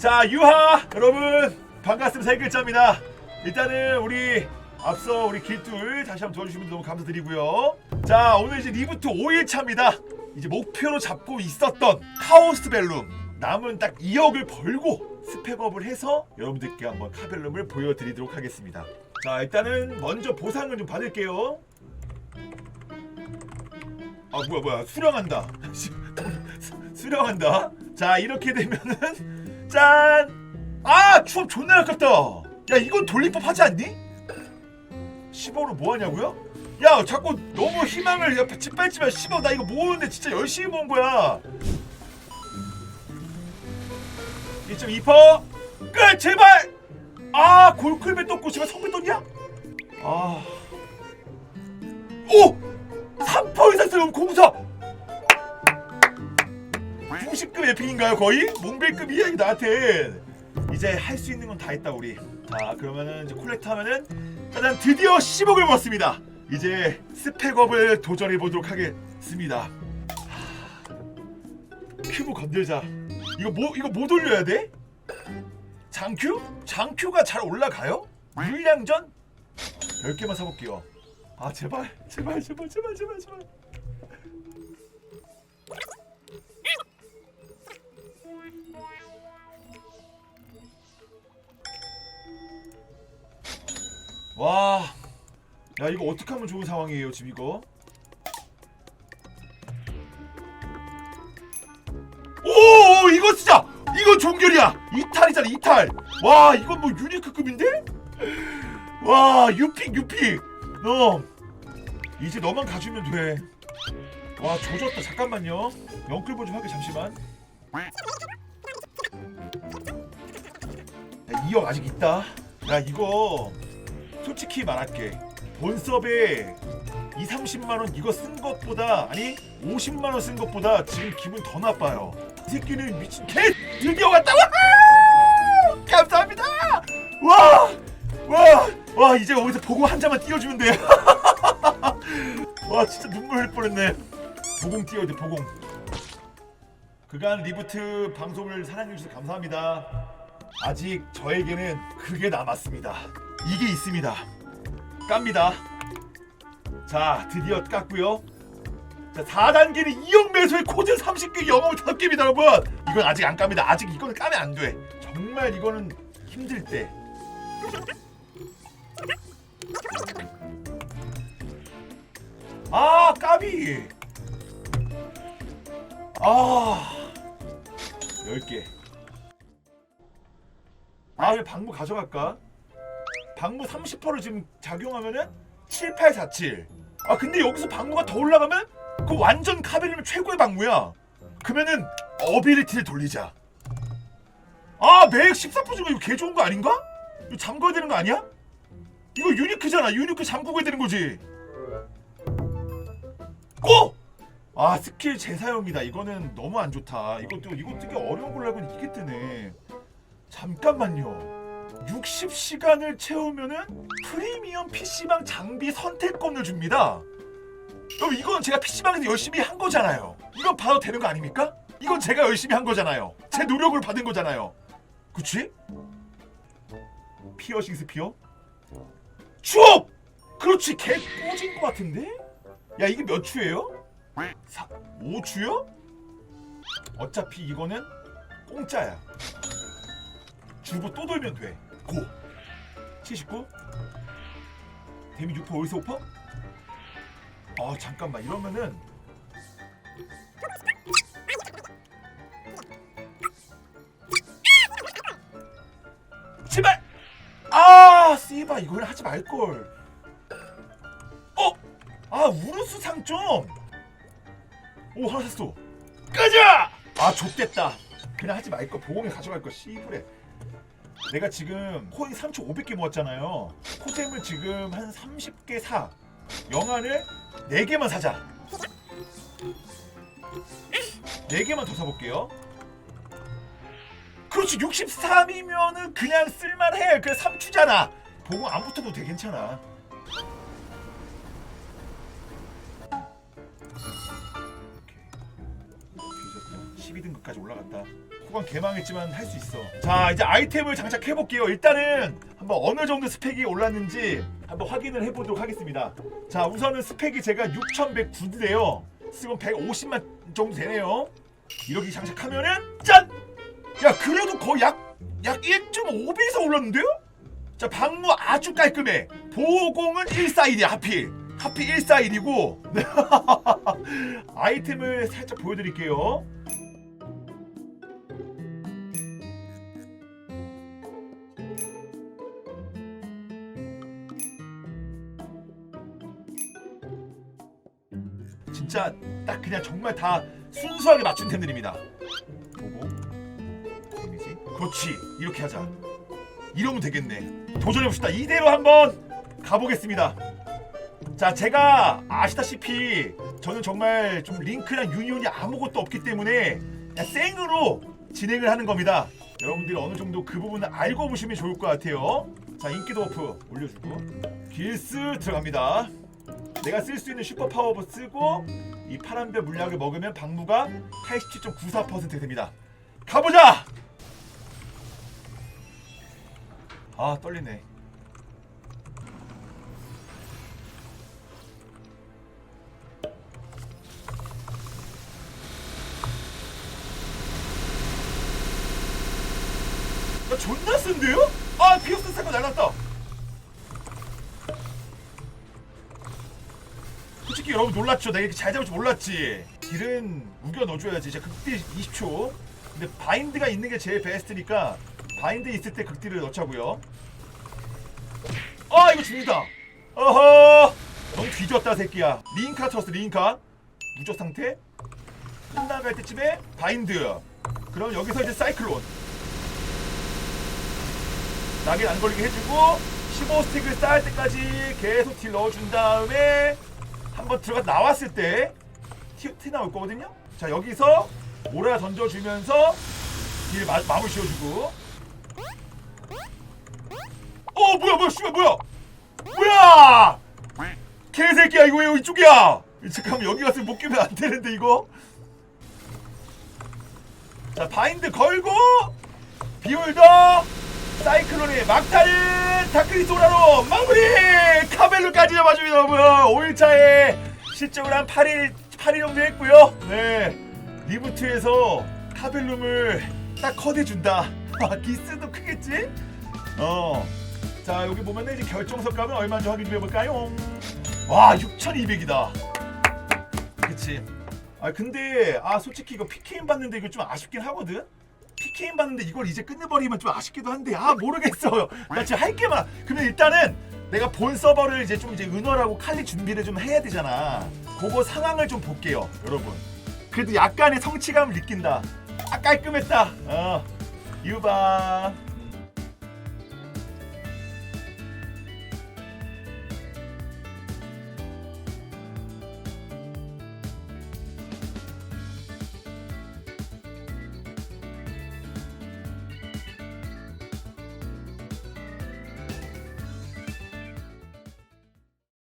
자 유하! 여러분 반갑습니다. 세 글자입니다. 일단은 우리 앞서 우리 길둘 다시 한번 도와주신 분들 너무 감사드리고요. 자 오늘 이제 리부트 5일차입니다. 이제 목표로 잡고 있었던 카오스 벨룸. 남은 딱 2억을 벌고 스펙업을 해서 여러분들께 한번 카벨룸을 보여드리도록 하겠습니다. 자 일단은 먼저 보상을 좀 받을게요. 아 뭐야 뭐야. 수령한다. 수- 수령한다. 자 이렇게 되면은 짠 아 추억 존나 아깝다 야 이건 돌림법 하지 않니? 10억으로 뭐 하냐고요? 야 자꾸 너무 희망을 야, 짓밟지 마 10억 나 이거 모으는데 진짜 열심히 모은 거야 1.2%끝 제발 아 골클배 떴고 제발 성배 떴냐? 아 오! 3% 이상 쓰면 공사 90급 에픽인가요 거의? 몽벨급이야 이 나한테 이제 할 수 있는 건 다 했다 우리 자 그러면은 이제 콜렉트 하면은 짜잔 드디어 10억을 모았습니다 이제 스펙업을 도전해 보도록 하겠습니다 하, 큐브 건들자 이거 뭐 이거 뭐 돌려야 돼? 장큐? 장큐가 잘 올라가요? 물량전? 10개만 사볼게요 아 제발 제발 제발 제발 제발 제발 와, 야 이거 어떻게 하면 좋은 상황이에요 지금 이거? 오, 이거 진짜 이거 종결이야. 이탈이잖아 이탈. 와, 이건 뭐 유니크급인데? 와, 유픽 유픽. 너 이제 너만 가주면 돼. 와, 조졌다. 잠깐만요. 영끌보 좀 할게 잠시만. 야, 2억 아직 있다. 야, 이거 솔직히 말할게. 본섭에 2, 30만 원 이거 쓴 것보다 아니 50만 원 쓴 것보다 지금 기분 더 나빠요. 이 새끼는 미친 개 드디어 왔다. 와! 감사합니다. 와! 와! 와, 이제 여기서 보고 한 장만 띄워 주면 돼. 와, 진짜 눈물 흘릴 뻔했네. 보공 띄워야 돼, 보공. 그간 리부트 방송을 사랑해 주셔서 감사합니다. 아직 저에게는 그게 남았습니다. 이게 있습니다. 깝니다. 자, 드디어 깠고요. 자, 4단계는 2억 매수의 코드 30개 영업 5개입니다, 여러분. 이건 아직 안 깝니다. 아직 이거는 까면 안 돼. 정말 이거는 힘들 때. 아, 까비. 아. 10개. 아, 왜 방무 가져갈까? 방무 30%를 지금 작용하면은 7847. 아 근데 여기서 방무가 더 올라가면 그 완전 카베르면 최고의 방무야. 그러면은 어빌리티를 돌리자. 아 매액 14% 주고 이거 개 좋은 거 아닌가? 이거 잠궈야 되는 거 아니야? 이거 유니크잖아. 유니크 해야 되는 거지. 고! 아 스킬 재사용이다. 이거는 너무 안 좋다. 이것도 이거 뜨기 어려운 걸로 알고 이게 뜨네. 잠깐만요. 60시간을 채우면은 프리미엄 PC방 장비 선택권을 줍니다. 그럼 이건 제가 PC방에서 열심히 한 거잖아요. 이건 봐도 되는 거 아닙니까? 이건 제가 열심히 한 거잖아요. 제 노력을 받은 거잖아요. 그치? 피어싱 스피어? 추억! 그렇지 개 꼬진 거 같은데? 야 이게 몇 추예요? 4, 5추요? 어차피 이거는 공짜야. 주고 또 돌면 돼. 고. 79. 데미 6% 어디서 5%? 아 잠깐만 이러면은 제발. 아 씨바 이걸 하지 말 걸. 어? 아 우르스 상점. 오 하나 샀어. 끄자. 아 좆됐다. 그냥 하지 말 거. 보험에 가져갈 거 씨부래. 내가 지금 코인 3,500개 모았잖아요. 코템을 지금 한 30개 사. 영안을 4개만 사자. 4개만 더 사볼게요. 그렇지 63이면은 그냥 쓸만해. 그래 3추잖아. 보고 안 붙어도 되게 괜찮아. 오케이. 뒤졌다. 12등급까지 올라갔다. 후반 개망했지만 할 수 있어. 자 이제 아이템을 장착해 볼게요. 일단은 한번 어느 정도 스펙이 올랐는지 한번 확인을 해보도록 하겠습니다. 자 우선은 스펙이 제가 6,109인데요. 지금 150만 정도 되네요. 이렇게 장착하면은 짠! 야 그래도 거의 약 약 1.5배 이상 올랐는데요? 자 방무 아주 깔끔해. 보호공은 141이야 하필. 하필 141이고 아이템을 살짝 보여드릴게요. 진짜 딱 그냥 정말 다 순수하게 맞춘 템들입니다. 보고 이미지 그렇지 이렇게 하자. 이러면 되겠네. 도전해 봅시다. 이대로 한번 가보겠습니다. 자, 제가 아시다시피 저는 정말 좀 링크랑 유니온이 아무것도 없기 때문에 그냥 생으로 진행을 하는 겁니다. 여러분들이 어느 정도 그 부분을 알고 보시면 좋을 것 같아요. 자, 인기도 버프 올려주고 길스 들어갑니다. 내가 쓸 수 있는 슈퍼 파워버 쓰고 이 파란별 물약을 먹으면 방무가 87.94% 됩니다. 가보자! 아 떨리네. 나 존나 쓴데요? 아 피어스 사고 날랐다. 솔직히 여러분 놀랐죠? 내가 이렇게 잘 잡을 줄 몰랐지. 딜은 우겨 넣어줘야지. 이제 극딜 20초. 근데 바인드가 있는 게 제일 베스트니까 바인드 있을 때 극딜을 넣자고요. 아 이거 죽는다. 어허. 넌 뒤졌다 새끼야. 리인카 틀었어 리인카. 무적 상태. 끝나갈 때쯤에 바인드. 그럼 여기서 이제 사이클론. 낙인 안 걸리게 해주고 15스틱을 쌓을 때까지 계속 딜 넣어준 다음에 한번 들어가 나왔을 때 티, 티 나올 거거든요. 자 여기서 몰아 던져주면서 딜 마, 마무리 지어주고. 어 뭐야 뭐야 씨발 뭐야 뭐야 개새끼야 이거 왜 이쪽이야? 잠깐만 여기 갔으면 못 끼면 안 되는데 이거. 자 바인드 걸고 비올더 사이클론의 막타는 다크리 소라로 마무리! 카벨루까지 잡아줍니다 여러분. 5일차에 실적을 한 8일 8일 정도 했고요. 네. 리부트에서 카벨룸을 딱 컷해준다. 아, 기스도 크겠지? 어자 여기 보면은 이제 결정석 값은 얼마인지 확인 좀 해볼까요? 와 6,200이다. 그치? 아 근데 아 솔직히 이거 PKM 받는데 이거 좀 아쉽긴 하거든 PKM 받는데 이걸 이제 끝내버리면 좀 아쉽기도 한데 아 모르겠어요. 나 지금 할 게만. 그러면 일단은 내가 본 서버를 이제 좀 이제 은월하고 칼리 준비를 좀 해야 되잖아. 그거 상황을 좀 볼게요, 여러분. 그래도 약간의 성취감을 느낀다. 아 깔끔했다. 어 유바.